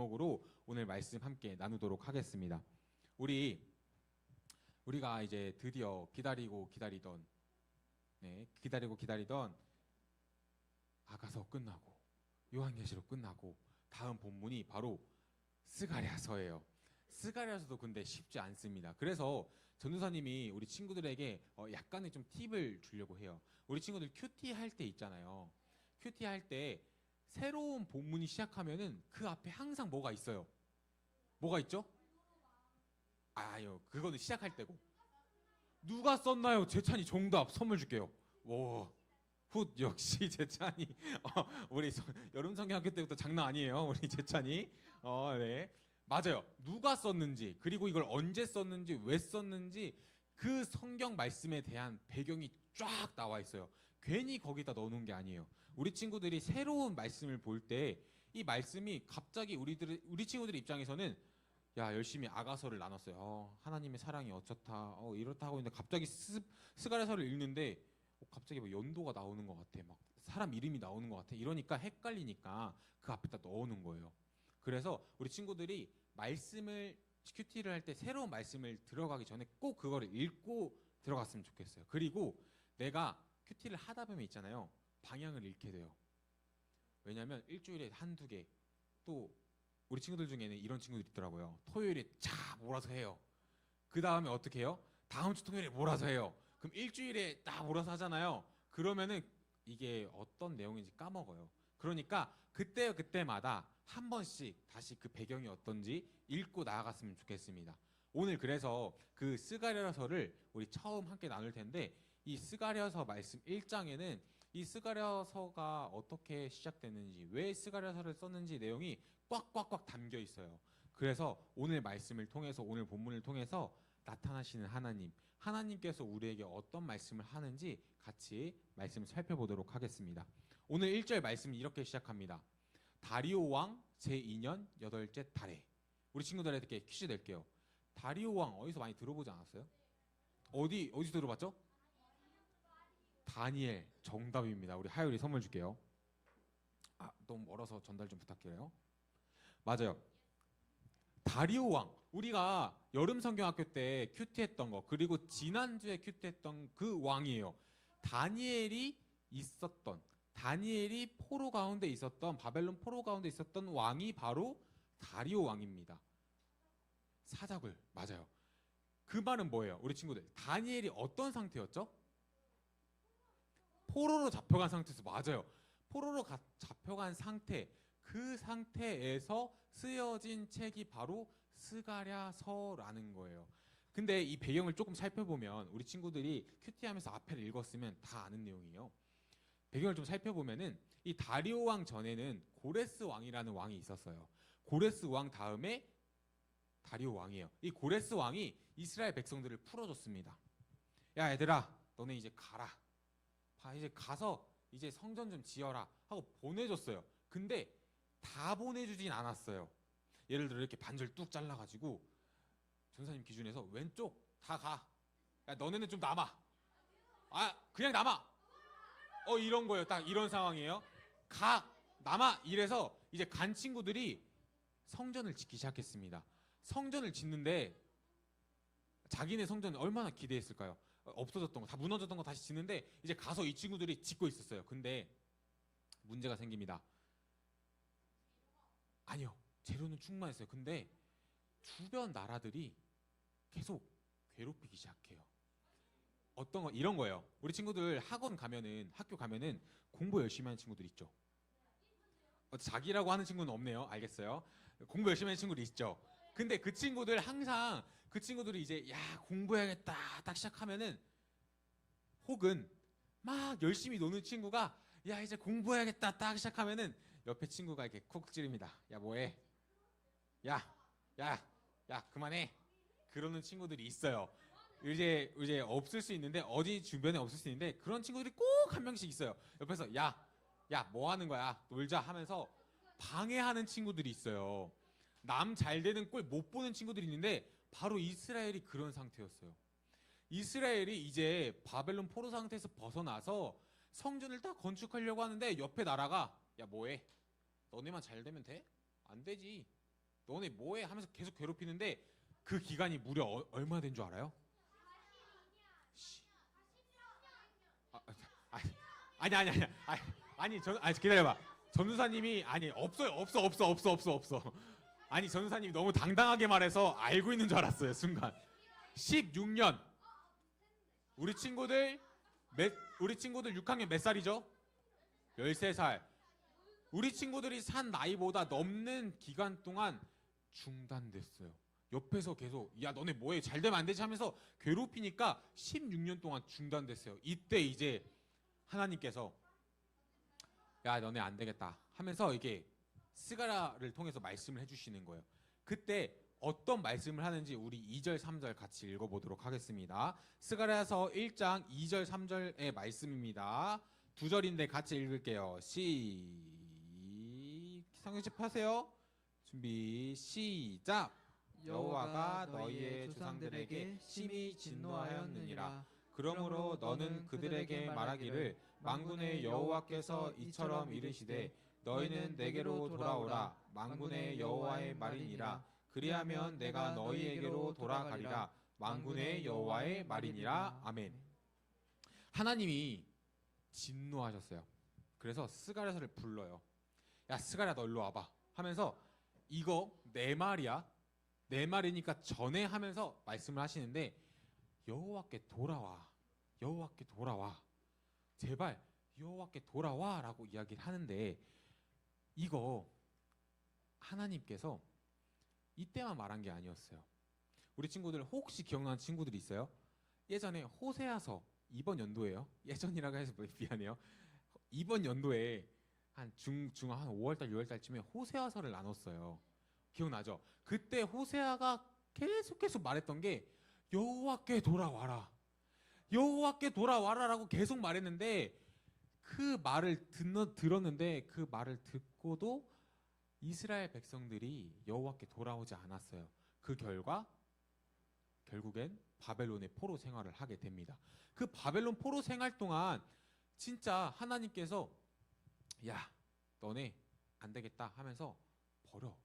제목으로 오늘 말씀 함께 나누도록 하겠습니다. 우리 우리가 이제 드디어 기다리고 기다리던 네, 기다리고 기다리던 아가서 끝나고 요한계시록 끝나고 다음 본문이 바로 스가랴서예요. 스가랴서도 근데 쉽지 않습니다. 그래서 전도사님이 우리 친구들에게 어, 약간의 좀 팁을 주려고 해요. 우리 친구들 큐티 할 때 있잖아요. 큐티 할 때 새로운 본문이 시작하면은 그 앞에 항상 뭐가 있어요. 뭐가 있죠? 아유, 그거는 시작할 때고. 누가 썼나요? 재찬이 정답 선물 줄게요. 오. 훗 역시 재찬이 어, 우리 서- 여름 성경학교 때부터 장난 아니에요 우리 재찬이 어, 네 맞아요 누가 썼는지 그리고 이걸 언제 썼는지 왜 썼는지 그 성경 말씀에 대한 배경이 쫙 나와 있어요 괜히 거기다 넣어놓은 게 아니에요 우리 친구들이 새로운 말씀을 볼 때 이 말씀이 갑자기 우리들 우리 친구들 입장에서는 야 열심히 아가서를 나눴어요 어, 하나님의 사랑이 어쩌다 어, 이렇다 하고 있는데 갑자기 스, 스가랴서를 읽는데 어, 갑자기 뭐 연도가 나오는 것 같아. 막 사람 이름이 나오는 것 같아. 이러니까 헷갈리니까 그 앞에다 넣어놓은 거예요. 그래서 우리 친구들이 말씀을 큐티를 할 때 새로운 말씀을 들어가기 전에 꼭 그거를 읽고 들어갔으면 좋겠어요. 그리고 내가 큐티를 하다 보면 있잖아요. 방향을 잃게 돼요. 왜냐하면 일주일에 한두 개 또 우리 친구들 중에는 이런 친구들 있더라고요. 토요일에 자 몰아서 해요. 그 다음에 어떻게 해요? 다음 주 토요일에 몰아서 해요. 그럼 일주일에 딱 몰아서 하잖아요. 그러면은 이게 어떤 내용인지 까먹어요. 그러니까 그때 그때마다 한 번씩 다시 그 배경이 어떤지 읽고 나아갔으면 좋겠습니다. 오늘 그래서 그 스가랴서를 우리 처음 함께 나눌 텐데 이 스가랴서 말씀 1장에는 이 스가랴서가 어떻게 시작됐는지 왜 스가랴서를 썼는지 내용이 꽉꽉꽉 담겨 있어요. 그래서 오늘 말씀을 통해서 오늘 본문을 통해서 나타나시는 하나님, 하나님께서 우리에게 어떤 말씀을 하는지 같이 말씀을 살펴보도록 하겠습니다. 오늘 1절 말씀이 이렇게 시작합니다. 다리오 왕 제2년 여덟째 달에 우리 친구들에게 퀴즈 낼게요. 다리오 왕 어디서 많이 들어보지 않았어요? 어디 어디서 들어봤죠? 다니엘 정답입니다. 우리 하율이 선물 줄게요. 아 너무 멀어서 전달 좀 부탁해요. 맞아요. 다리오 왕 우리가 여름 성경학교 때 큐티했던 거 그리고 지난주에 큐티했던 그 왕이에요. 다니엘이 있었던 다니엘이 포로 가운데 있었던 바벨론 포로 가운데 있었던 왕이 바로 다리오 왕입니다. 사자굴 맞아요. 그 말은 뭐예요? 우리 친구들 다니엘이 어떤 상태였죠? 포로로 잡혀간 상태에서 맞아요. 포로로 가- 잡혀간 상태 그 상태에서 쓰여진 책이 바로 스가랴서라는 거예요. 근데 이 배경을 조금 살펴보면 우리 친구들이 큐티하면서 앞에를 읽었으면 다 아는 내용이에요. 배경을 좀 살펴보면은 이 다리오 왕 전에는 고레스 왕이라는 왕이 있었어요. 고레스 왕 다음에 다리오 왕이에요. 이 고레스 왕이 이스라엘 백성들을 풀어줬습니다. 야 얘들아, 너네 이제 가라. 봐 이제 가서 이제 성전 좀 지어라 하고 보내줬어요. 근데 다 보내주진 않았어요. 예를 들어 이렇게 반절 뚝 잘라가지고 전사님 기준에서 왼쪽 다 가. 야 너네는 좀 남아. 아 그냥 남아. 어 이런 거예요. 딱 이런 상황이에요. 가 남아 이래서 이제 간 친구들이 성전을 짓기 시작했습니다. 성전을 짓는데 자기네 성전 얼마나 기대했을까요? 어, 없어졌던 거 다 무너졌던 거 다시 짓는데 이제 가서 이 친구들이 짓고 있었어요. 근데 문제가 생깁니다. 아니요. 재료는 충분했어요. 근데 주변 나라들이 계속 괴롭히기 시작해요. 어떤 거 이런 거예요. 우리 친구들 학원 가면은 학교 가면은 공부 열심히 하는 친구들 있죠. 어, 자기라고 하는 친구는 없네요. 알겠어요. 공부 열심히 하는 친구들 있죠. 근데 그 친구들 항상 그 친구들이 이제 야 공부해야겠다 딱 시작하면은 혹은 막 열심히 노는 친구가 야 이제 공부해야겠다 딱 시작하면은 옆에 친구가 이렇게 쿡 찌릅니다. 야 뭐해? 야, 야, 야 그만해. 그러는 친구들이 있어요. 이제 이제 없을 수 있는데 어디 주변에 없을 수 있는데 그런 친구들이 꼭 한 명씩 있어요. 옆에서 야, 야 뭐 하는 거야? 놀자 하면서 방해하는 친구들이 있어요. 남 잘 되는 꼴 못 보는 친구들이 있는데 바로 이스라엘이 그런 상태였어요. 이스라엘이 이제 바벨론 포로 상태에서 벗어나서 성전을 딱 건축하려고 하는데 옆에 나라가 야 뭐해? 너네만 잘 되면 돼? 안 되지. 너네 뭐해 하면서 계속 괴롭히는데 그 기간이 무려 어- 얼마 된 줄 알아요? 씨. 아, 아, 아니 아니 아니 아니 아니 전 아니 기다려봐 전우사님이 아니 없어요 없어 없어 없어 없어 없어 아니 전우사님이 너무 당당하게 말해서 알고 있는 줄 알았어요 순간 16년 우리 친구들 몇 우리 친구들 6학년 몇 살이죠? 13살 우리 친구들이 산 나이보다 넘는 기간 동안 중단됐어요. 옆에서 계속 야 너네 뭐해 잘 되면 안 되지 하면서 괴롭히니까 16년 동안 중단됐어요. 이때 이제 하나님께서 야 너네 안 되겠다 하면서 이게 스가라를 통해서 말씀을 해주시는 거예요. 그때 어떤 말씀을 하는지 우리 2절 3절 같이 읽어보도록 하겠습니다. 스가랴서 1장 2절 3절의 말씀입니다. 두 절인데 같이 읽을게요. 시 성경집 하세요. 준비 시작. 여호와가 너희의 조상들에게 심히 진노하였느니라. 그러므로 너는 그들에게 말하기를 만군의 여호와께서 이처럼 이르시되 너희는 내게로 돌아오라. 만군의 여호와의 말이니라. 그리하면 내가 너희에게로 돌아가리라. 만군의 여호와의 말이니라. 아멘. 하나님이 진노하셨어요. 그래서 스가랴서를 불러요. 야 스가랴 너 일로 와봐. 하면서 이거 내 말이야. 내 말이니까 전해. 하면서 말씀을 하시는데 여호와께 돌아와. 여호와께 돌아와. 제발 여호와께 돌아와라고 이야기를 하는데 이거 하나님께서 이때만 말한 게 아니었어요. 우리 친구들 혹시 기억나는 친구들 있어요? 예전에 호세아서 이번 연도에요. 예전이라고 해서 뭐 미안해요. 이번 연도에 한 중 중 한 5월달 6월달쯤에 호세아서를 나눴어요. 기억나죠? 그때 호세아가 계속 계속 말했던 게 여호와께 돌아와라. 여호와께 돌아와라라고 계속 말했는데 그 말을 듣는, 들었는데 그 말을 듣고도 이스라엘 백성들이 여호와께 돌아오지 않았어요. 그 결과 결국엔 바벨론의 포로 생활을 하게 됩니다. 그 바벨론 포로 생활 동안 진짜 하나님께서 야 너네 안 되겠다 하면서 버려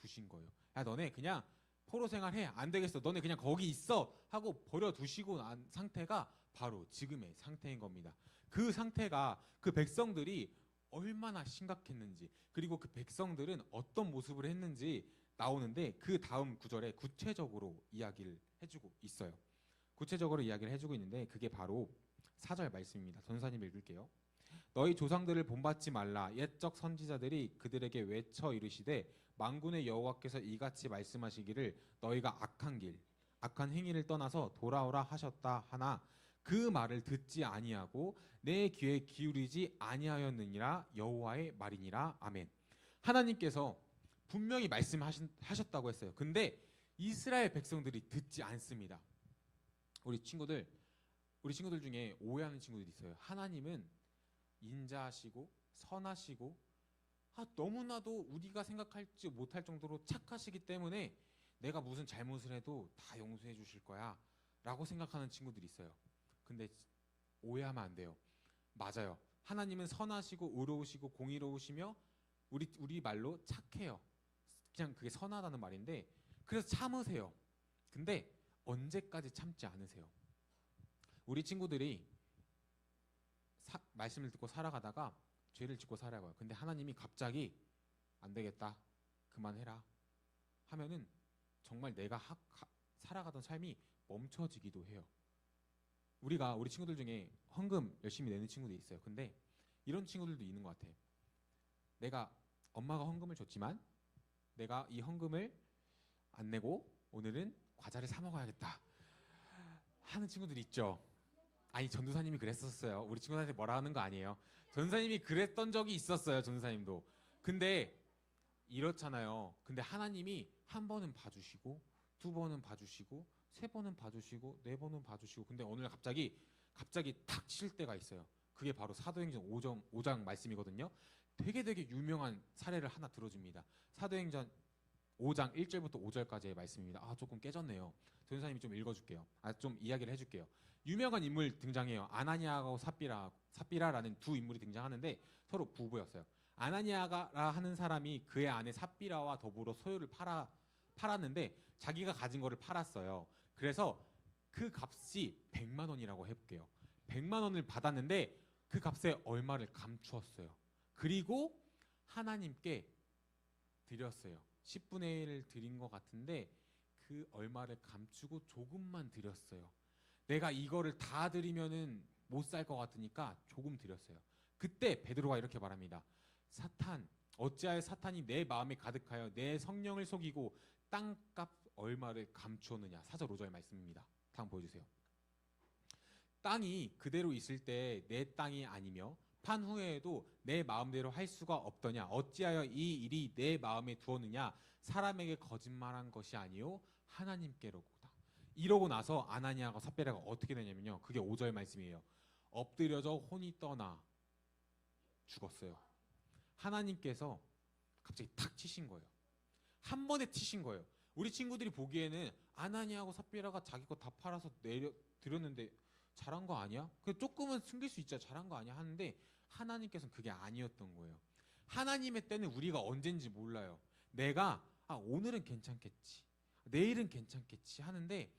두신 거예요. 야 너네 그냥 포로 생활해 안 되겠어. 너네 그냥 거기 있어 하고 버려 두시고 난 상태가 바로 지금의 상태인 겁니다. 그 상태가 그 백성들이 얼마나 심각했는지 그리고 그 백성들은 어떤 모습을 했는지 나오는데 그 다음 구절에 구체적으로 이야기를 해주고 있어요. 구체적으로 이야기를 해주고 있는데 그게 바로 사절 말씀입니다. 전사님 읽을게요. 너희 조상들을 본받지 말라 옛적 선지자들이 그들에게 외쳐 이르시되 만군의 여호와께서 이같이 말씀하시기를 너희가 악한 길 악한 행위를 떠나서 돌아오라 하셨다 하나 그 말을 듣지 아니하고 내 귀에 기울이지 아니하였느니라 여호와의 말이니라 아멘. 하나님께서 분명히 말씀하셨다고 했어요. 근데 이스라엘 백성들이 듣지 않습니다. 우리 친구들 우리 친구들 중에 오해하는 친구들이 있어요. 하나님은 인자하시고 선하시고 아, 너무나도 우리가 생각할지 못할 정도로 착하시기 때문에 내가 무슨 잘못을 해도 다 용서해 주실 거야 라고 생각하는 친구들이 있어요. 근데 오해하면 안 돼요. 맞아요. 하나님은 선하시고 의로우시고 공의로우시며 우리 우리 말로 착해요. 그냥 그게 선하다는 말인데 그래서 참으세요. 근데 언제까지 참지 않으세요? 우리 친구들이 사- 말씀을 듣고 살아가다가 죄를 짓고 살아가요. 근데 하나님이 갑자기 안 되겠다. 그만해라. 하면은 정말 내가 하- 가- 살아가던 삶이 멈춰지기도 해요. 우리가 우리 친구들 중에 헌금 열심히 내는 친구도 있어요. 근데 이런 친구들도 있는 것 같아. 내가 엄마가 헌금을 줬지만 내가 이 헌금을 안 내고 오늘은 과자를 사 먹어야겠다 하는 친구들이 있죠. 아니 전도사님이 그랬었어요. 우리 친구들한테 뭐라 하는 거 아니에요. 전도사님이 그랬던 적이 있었어요. 전도사님도. 근데 이렇잖아요. 근데 하나님이 한 번은 봐주시고 두 번은 봐주시고 세 번은 봐주시고 네 번은 봐주시고 근데 오늘 갑자기 갑자기 탁 칠 때가 있어요. 그게 바로 사도행전 5장, 5장 말씀이거든요. 되게 되게 유명한 사례를 하나 들어줍니다. 사도행전 5장 1절부터 5절까지의 말씀입니다. 아 조금 깨졌네요. 전사님이 좀 읽어줄게요. 아좀 이야기를 해줄게요. 유명한 인물 등장해요. 아나니아하고 삽비라 삽비라라는 두 인물이 등장하는데 서로 부부였어요. 아나니아가 하는 사람이 그의 아내 삽비라와 더불어 소유를 팔아 팔았는데 자기가 가진 거를 팔았어요. 그래서 그 값이 100만 원이라고 해볼게요. 100만 원을 받았는데 그 값에 얼마를 감추었어요. 그리고 하나님께 드렸어요. 10분의 1을 드린 것 같은데 그 얼마를 감추고 조금만 드렸어요. 내가 이거를 다 드리면은 못 살 것 같으니까 조금 드렸어요. 그때 베드로가 이렇게 말합니다. 사탄 어찌하여 사탄이 내 마음에 가득하여 내 성령을 속이고 땅값 얼마를 감추었느냐. 사절 5절 말씀입니다. 다음 보여주세요. 땅이 그대로 있을 때 내 땅이 아니며 판 후에도 내 마음대로 할 수가 없더냐. 어찌하여 이 일이 내 마음에 두었느냐. 사람에게 거짓말한 것이 아니요 하나님께로구나. 이러고 나서 아나니아가 삽베라가 어떻게 되냐면요. 그게 5절 말씀이에요. 엎드려져 혼이 떠나 죽었어요. 하나님께서 갑자기 탁 치신 거예요. 한 번에 치신 거예요 우리 친구들이 보기에는 아나니아하고 삽비라가 자기 거 다 팔아서 내려 드렸는데 잘한 거 아니야? 그 조금은 숨길 수 있자 잘한 거 아니야 하는데 하나님께서는 그게 아니었던 거예요. 하나님의 때는 우리가 언젠지 몰라요. 내가 아 오늘은 괜찮겠지, 내일은 괜찮겠지 하는데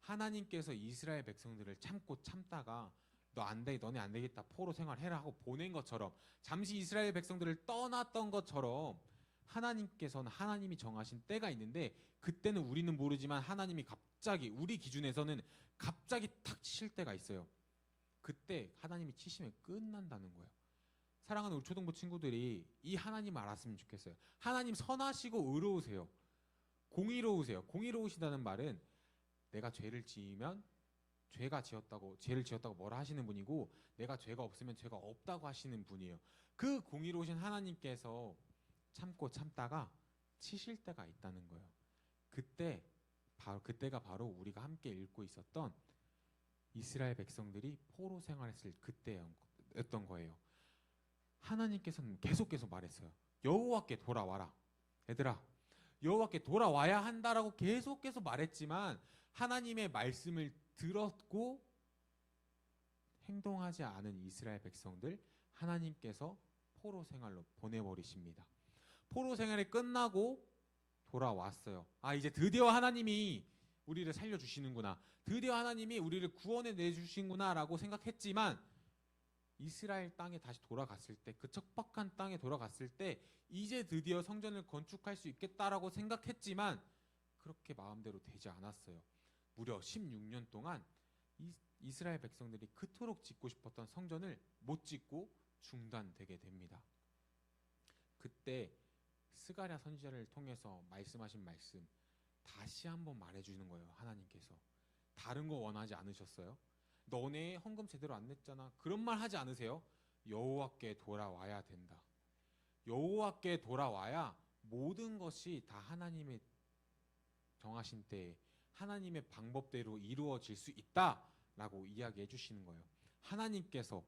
하나님께서 이스라엘 백성들을 참고 참다가 너 안 돼, 너네 안 되겠다, 포로 생활해라 하고 보낸 것처럼 잠시 이스라엘 백성들을 떠났던 것처럼 하나님께서는 하나님이 정하신 때가 있는데 그때는 우리는 모르지만 하나님이 갑자기 우리 기준에서는 갑자기 탁 치실 때가 있어요. 그때 하나님이 치시면 끝난다는 거예요. 사랑하는 우리 초등부 친구들이 이 하나님 알았으면 좋겠어요. 하나님 선하시고 의로우세요. 공의로우세요. 공의로우시다는 말은 내가 죄를 지으면 죄가 지었다고 죄를 지었다고 뭐라 하시는 분이고 내가 죄가 없으면 죄가 없다고 하시는 분이에요. 그 공의로우신 하나님께서 참고 참다가 치실 때가 있다는 거예요. 그때 바로 그때가 바로 우리가 함께 읽고 있었던 이스라엘 백성들이 포로 생활했을 그때였던 거예요. 하나님께서는 계속 계속 말했어요. 여호와께 돌아와라. 얘들아, 여호와께 돌아와야 한다라고 계속 계속 말했지만 하나님의 말씀을 들었고 행동하지 않은 이스라엘 백성들 하나님께서 포로 생활로 보내버리십니다. 포로 생활이 끝나고 돌아왔어요. 아 이제 드디어 하나님이 우리를 살려주시는구나. 드디어 하나님이 우리를 구원해 내주신구나 라고 생각했지만 이스라엘 땅에 다시 돌아갔을 때 그 척박한 땅에 돌아갔을 때 이제 드디어 성전을 건축할 수 있겠다라고 생각했지만 그렇게 마음대로 되지 않았어요. 무려 16년 동안 이, 이스라엘 백성들이 그토록 짓고 싶었던 성전을 못 짓고 중단되게 됩니다. 그때 스가랴 선지자를 통해서 말씀하신 말씀 다시 한번 말해주는 거예요 하나님께서 다른 거 원하지 않으셨어요? 너네 헌금 제대로 안 냈잖아 그런 말 하지 않으세요? 여호와께 돌아와야 된다 여호와께 돌아와야 모든 것이 다 하나님의 정하신 때에 하나님의 방법대로 이루어질 수 있다라고 이야기해 주시는 거예요 하나님께서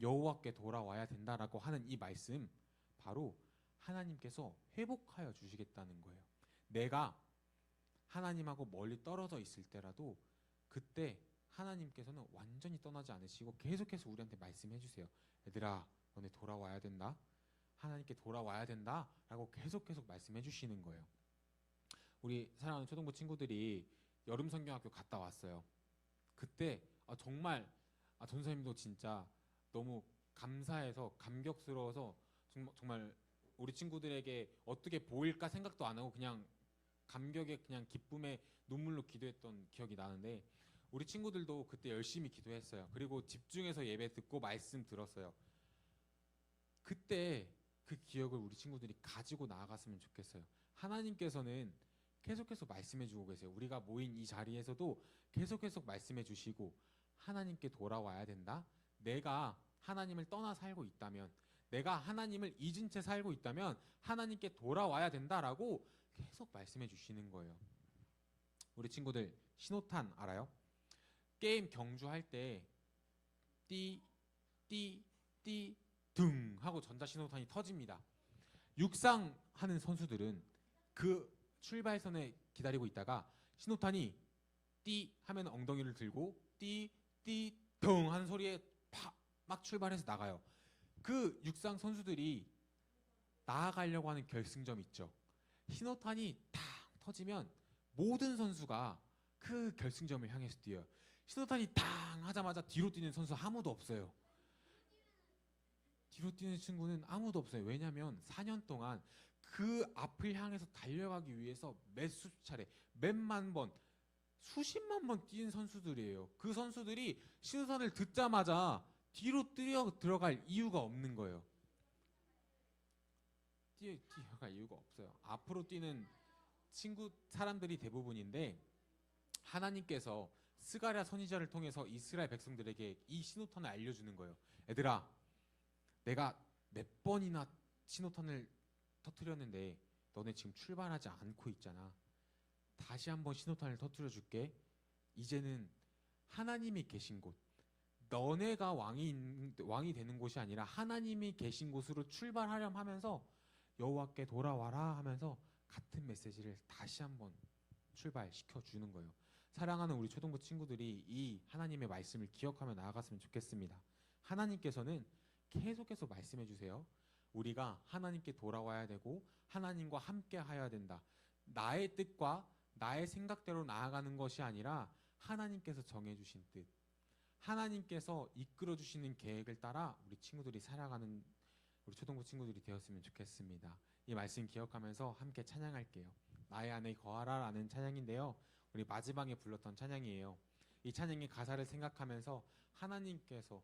여호와께 돌아와야 된다라고 하는 이 말씀 바로 하나님께서 회복하여 주시겠다는 거예요. 내가 하나님하고 멀리 떨어져 있을 때라도 그때 하나님께서는 완전히 떠나지 않으시고 계속해서 우리한테 말씀해 주세요. 얘들아, 너네 돌아와야 된다. 하나님께 돌아와야 된다 라고 계속 계속 말씀해 주시는 거예요. 우리 사랑하는 초등부 친구들이 여름 성경학교 갔다 왔어요. 그때 아, 정말 아, 전사님도 진짜 너무 감사해서 감격스러워서 정말, 정말 우리 친구들에게 어떻게 보일까 생각도 안 하고 그냥 감격에 그냥 기쁨에 눈물로 기도했던 기억이 나는데 우리 친구들도 그때 열심히 기도했어요. 그리고 집중해서 예배 듣고 말씀 들었어요. 그때 그 기억을 우리 친구들이 가지고 나아갔으면 좋겠어요. 하나님께서는 계속해서 말씀해 주고 계세요. 우리가 모인 이 자리에서도 계속 계속 말씀해 주시고 하나님께 돌아와야 된다. 내가 하나님을 떠나 살고 있다면 내가 하나님을 잊은 채 살고 있다면 하나님께 돌아와야 된다라고 계속 말씀해 주시는 거예요. 우리 친구들 신호탄 알아요? 게임 경주할 때 띠, 띠, 띠, 둥 하고 전자 신호탄이 터집니다. 육상 하는 선수들은 그 출발선에 기다리고 있다가 신호탄이 띠 하면 엉덩이를 들고 띠, 띠, 둥 하는 소리에 팍 막 출발해서 나가요. 그 육상 선수들이 나아가려고 하는 결승점 있죠. 신호탄이 탁 터지면 모든 선수가 그 결승점을 향해서 뛰어요. 신호탄이 탕 하자마자 뒤로 뛰는 선수 아무도 없어요. 뒤로 뛰는 친구는 아무도 없어요. 왜냐하면 4년 동안 그 앞을 향해서 달려가기 위해서 몇수 차례, 몇만 번, 수십만 번 뛴 선수들이에요. 그 선수들이 신호탄을 듣자마자 뒤로 뛰어 들어갈 이유가 없는 거예요. 뛰어 뛰어갈 이유가 없어요. 앞으로 뛰는 친구 사람들이 대부분인데 하나님께서 스가랴 선지자를 통해서 이스라엘 백성들에게 이 신호탄을 알려주는 거예요. 얘들아, 내가 몇 번이나 신호탄을 터트렸는데 너네 지금 출발하지 않고 있잖아. 다시 한번 신호탄을 터트려 줄게. 이제는 하나님이 계신 곳, 너네가 왕이 왕이 되는 곳이 아니라 하나님이 계신 곳으로 출발하렴 하면서 여호와께 돌아와라 하면서 같은 메시지를 다시 한번 출발시켜 주는 거예요. 사랑하는 우리 초등부 친구들이 이 하나님의 말씀을 기억하며 나아갔으면 좋겠습니다. 하나님께서는 계속해서 말씀해 주세요. 우리가 하나님께 돌아와야 되고 하나님과 함께 하여야 된다. 나의 뜻과 나의 생각대로 나아가는 것이 아니라 하나님께서 정해 주신 뜻. 하나님께서 이끌어 주시는 계획을 따라 우리 친구들이 살아가는 우리 초등부 친구들이 되었으면 좋겠습니다. 이 말씀 기억하면서 함께 찬양할게요. 나의 안에 거하라라는 찬양인데요. 우리 마지막에 불렀던 찬양이에요. 이 찬양의 가사를 생각하면서 하나님께서